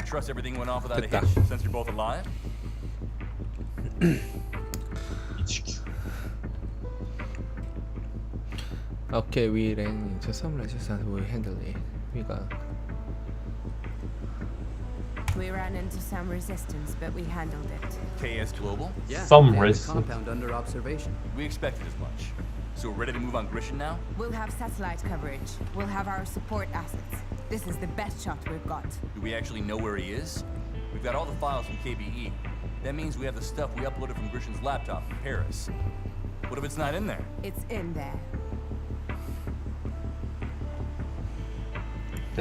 I trust everything went off without a hitch since you're both alive. Okay, we ran into some resistance. We handle it. We got. We ran into some resistance, but we handled it. KS Global. Yeah, Some they risk. compound under observation. We expected as much. So we're ready to move on Grishin now? We'll have satellite coverage. We'll have our support assets. This is the best shot we've got. Do we actually know where he is? We've got all the files from KBE. That means we have the stuff we uploaded from Grishin's laptop in Paris. What if it's not in there? It's in there.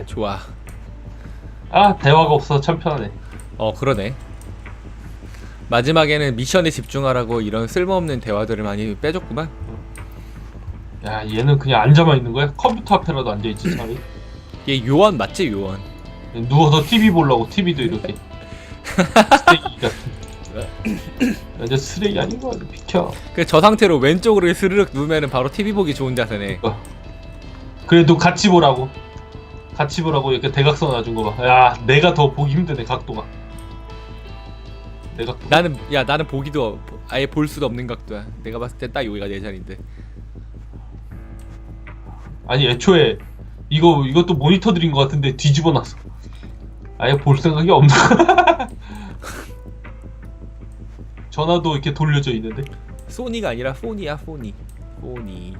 좋아. 아 대화가 없어서 참 편하네. 어 그러네. 마지막에는 미션에 집중하라고 이런 쓸모없는 대화들을 많이 빼줬구만. 야 얘는 그냥 앉아만 있는 거야? 컴퓨터 앞에라도 앉아 있지 차라리. 얘 요원 맞지 요원. 누워서 TV 보려고 TV도 이렇게. 쓰레기 같은. 완전 쓰레기 아닌 거 같아. 비켜. 그 저 상태로 왼쪽으로 스르륵 누우면은 바로 TV 보기 좋은 자세네. 어. 그래도 같이 보라고. 같이 보라고 이렇게 대각선 놔준 거 봐. 야 내가 더 보기 힘드네 각도가. 내가 나는 야 나는 보기도 아예 볼 수도 없는 각도야. 내가 봤을 때딱 여기가 내 자리인데. 아니 애초에 이거 이것도 모니터 드린 것 같은데 뒤집어 놨어. 아예 볼 생각이 없는 거야. 전화도 이렇게 돌려져 있는데. 소니가 아니라 포니야 포니. 포니.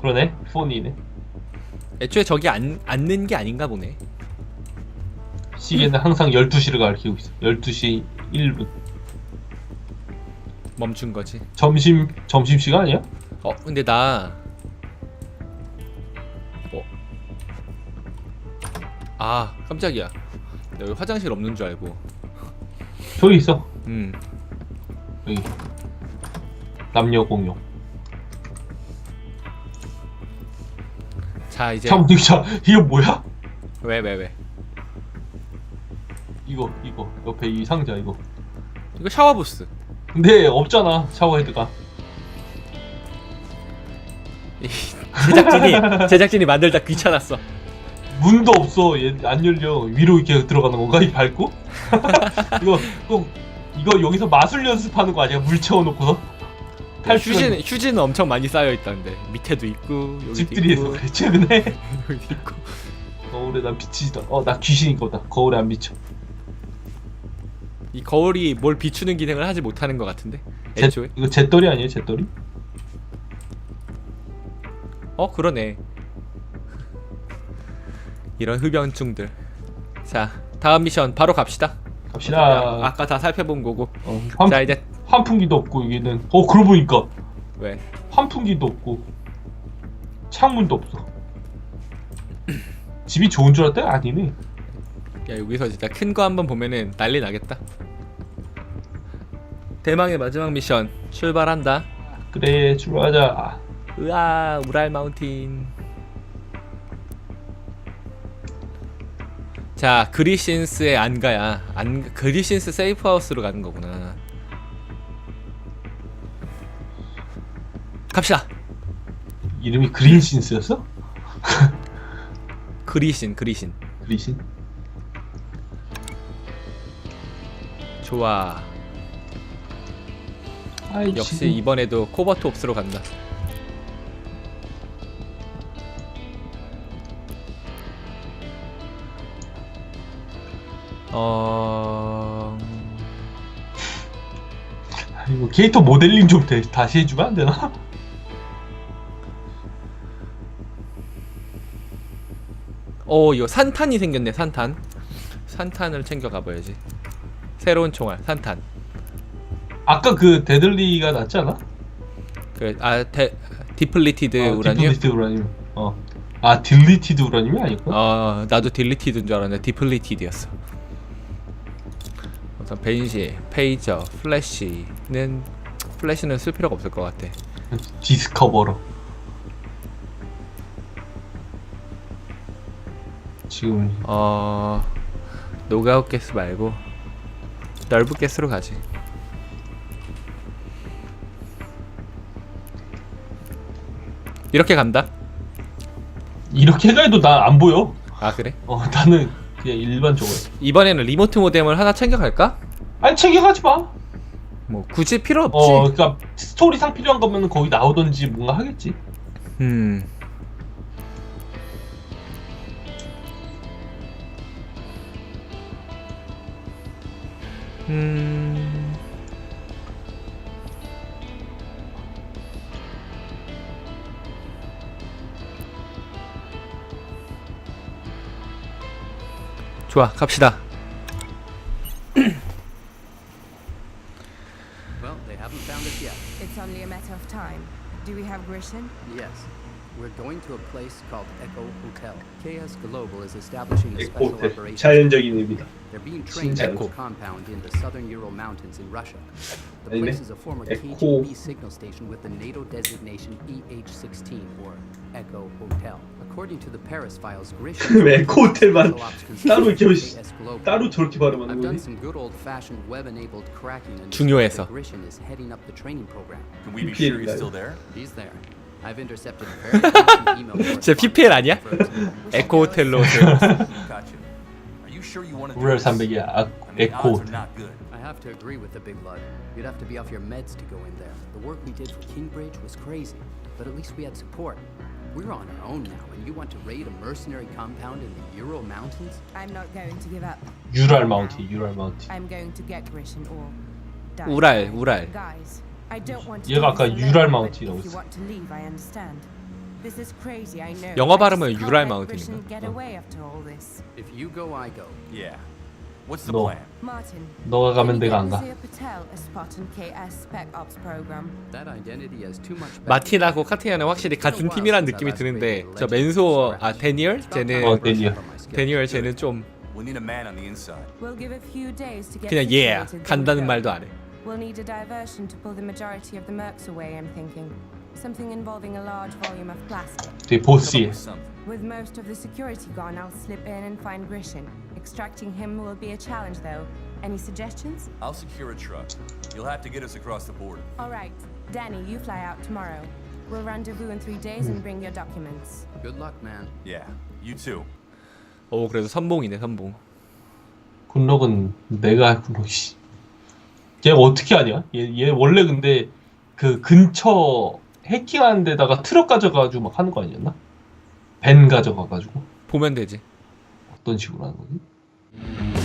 그러네. 폰이네. 애초에 저기 안 앉는 게 아닌가 보네. 시계는 항상 12시를 가리키고 있어. 12시 1분. 멈춘 거지. 점심 점심 시간 아니야? 어 근데 나 아 깜짝이야. 나 여기 화장실 없는 줄 알고. 저기 있어. 음. 여기. 남녀 공용. 자 이제 참 자, 이거 뭐야? 왜 왜 왜? 이거 이거 옆에 이 상자 이거. 이거 샤워 부스. 근데 없잖아 샤워헤드가. 제작진이 제작진이 만들다 귀찮았어. 문도 없어. 얘 안 열려. 위로 이렇게 들어가는 건가? 이 밟고? 이거 꼭 이거 여기서 마술 연습하는 거 아니야? 물 채워놓고서 탈출 휴지는 휴지는 엄청 많이 쌓여 있다는데 밑에도 있고 여기도 집들이에서 있고 그래 최근에 여기도 있고. 거울에 난 비치지도. 어나 귀신인 거다. 거울에 안 비쳐. 이 거울이 뭘 비추는 기능을 하지 못하는 것 같은데. 제, 애초에. 이거 잿더리 아니에요? 잿더리? 어 그러네. 이런 흡연충들. 자 다음 미션 바로 갑시다. 갑시다. 아까 다 살펴본 거고. 어, 환, 자 이제 환풍기도 없고 여기는. 어 그러고 보니까 왜? 환풍기도 없고 창문도 없어. 집이 좋은 줄 알았더니 아니네. 야 여기서 진짜 큰 거 한번 보면은 난리 나겠다. 대망의 마지막 미션 출발한다. 그래 출발하자. 아, 으아 우랄 마운틴. 자 그리신스의 안가야. 안 그리신스 세이프 하우스로 가는 거구나. 갑시다. 이름이 그린신스였어? 그리신 그리신. 그리신? 좋아. 아이 역시 지금 이번에도 코버트 옵스로 간다. 어... 이거 캐릭터 모델링 좀 대- 다시 해주면 안 되나? 어, 이거 산탄이 생겼네. 산탄. 산탄을 챙겨 가봐야지. 새로운 총알, 산탄. 아까 그 데들리가 낫지 않아? 그, 아, 데, 디플리티드 어, 우라늄. 디플리티드 우라늄. 어. 아 딜리티드 우라늄이 아니었구나. 어, 나도 딜리티드인 줄 알았는데 디플리티드였어. 우선 벤시, 페이저, 플래시는 플래시는 쓸 필요가 없을 것 같아. 디스커버러. 지금 어 노가웃 가스 말고 넓은 가스로 가지. 이렇게 간다. 이렇게 가도 난 안 보여. 아 그래? 어 나는 그냥 일반적으로. 이번에는 리모트 모뎀을 하나 챙겨갈까? 아니 챙겨가지 마. 뭐 굳이 필요 없지. 어, 그러니까 스토리상 필요한 거면 거기 나오던지 뭔가 하겠지. 음. 음. 좋아, 갑시다. Well, they haven't found us yet. It's only a matter of time. Do we have Grishin? Yes. We're going to a place called Echo Hotel. KS Global is establishing a 에코 special 호텔. operations. 자연적인 의미다. They're being trained 진짜 at 에코. a compound in the southern Ural Mountains in Russia. The 아니네. place is a former 에코. KGB signal station with the NATO designation EH-16 or Echo Hotel. According to the Paris files, Grishin 왜 에코 호텔만 따로 이렇게 KS Global. 따로 저렇게 발음하는 I've done 거지? some good old-fashioned web-enabled cracking and 중요해서. Grishin is heading up the training program. Can we be VPN sure he's guy. still there? He's there. I've intercepted very recent email 제 PPL 아니야? correspondence. 에코 호텔로 Gotcha. Are you sure you want to do 우랄 this? 300이야. 아, I mean, the 에코 odds are 호텔. not good. I have to agree with the big lud. You'd have to be off your meds to go in there. The work we did for Kingbridge was crazy, but at least we had support. We're on our own now, and you want to raid a mercenary compound in the Ural Mountains? I'm not going to give up. 유랄 마운티, 유랄 마운티. I'm going to get Grishin or die. 우랄, 우랄. Guys, I don't want to 얘가 아까 유랄 you 했어. want to leave, I understand. This is crazy, I know. 영어 발음은 유랄 마운틴인가? All. If you go, I go. Yeah. What's the plan? Martin, 너가 가면 내가 get 안 가. Nazir Patel a spot in KS Spec Ops program? That identity has too much. 마틴하고 카티아는 확실히 같은 팀이란 느낌이 드는데 저 맨소 아 데니얼 쟤는 어, 데니얼. 데니얼 쟤는 좀 We'll need a man on the inside. We'll give a few days to get 그냥 얘야 situated, then 간다는. 말도 안 해. We'll need a diversion to pull the majority of the mercs away, I'm thinking. Something involving a large volume of plastic. 되게 보스해. With most of the security gone, I'll slip in and find Grishin. Extracting him will be a challenge, though. Any suggestions? I'll secure a truck. You'll have to get us across the border. All right. Danny, you fly out tomorrow. We'll rendezvous in three days and bring your documents. Good luck, man. Yeah. You too. 오 그래도 선봉이네 선봉. 굿럭은 내가 할 씨. 얘 어떻게 하냐? 얘, 얘 원래 근데 그 근처 해킹하는 데다가 트럭 가져가지고 막 하는 거 아니었나? 벤 가져가가지고 보면 되지. 어떤 식으로 하는 거지?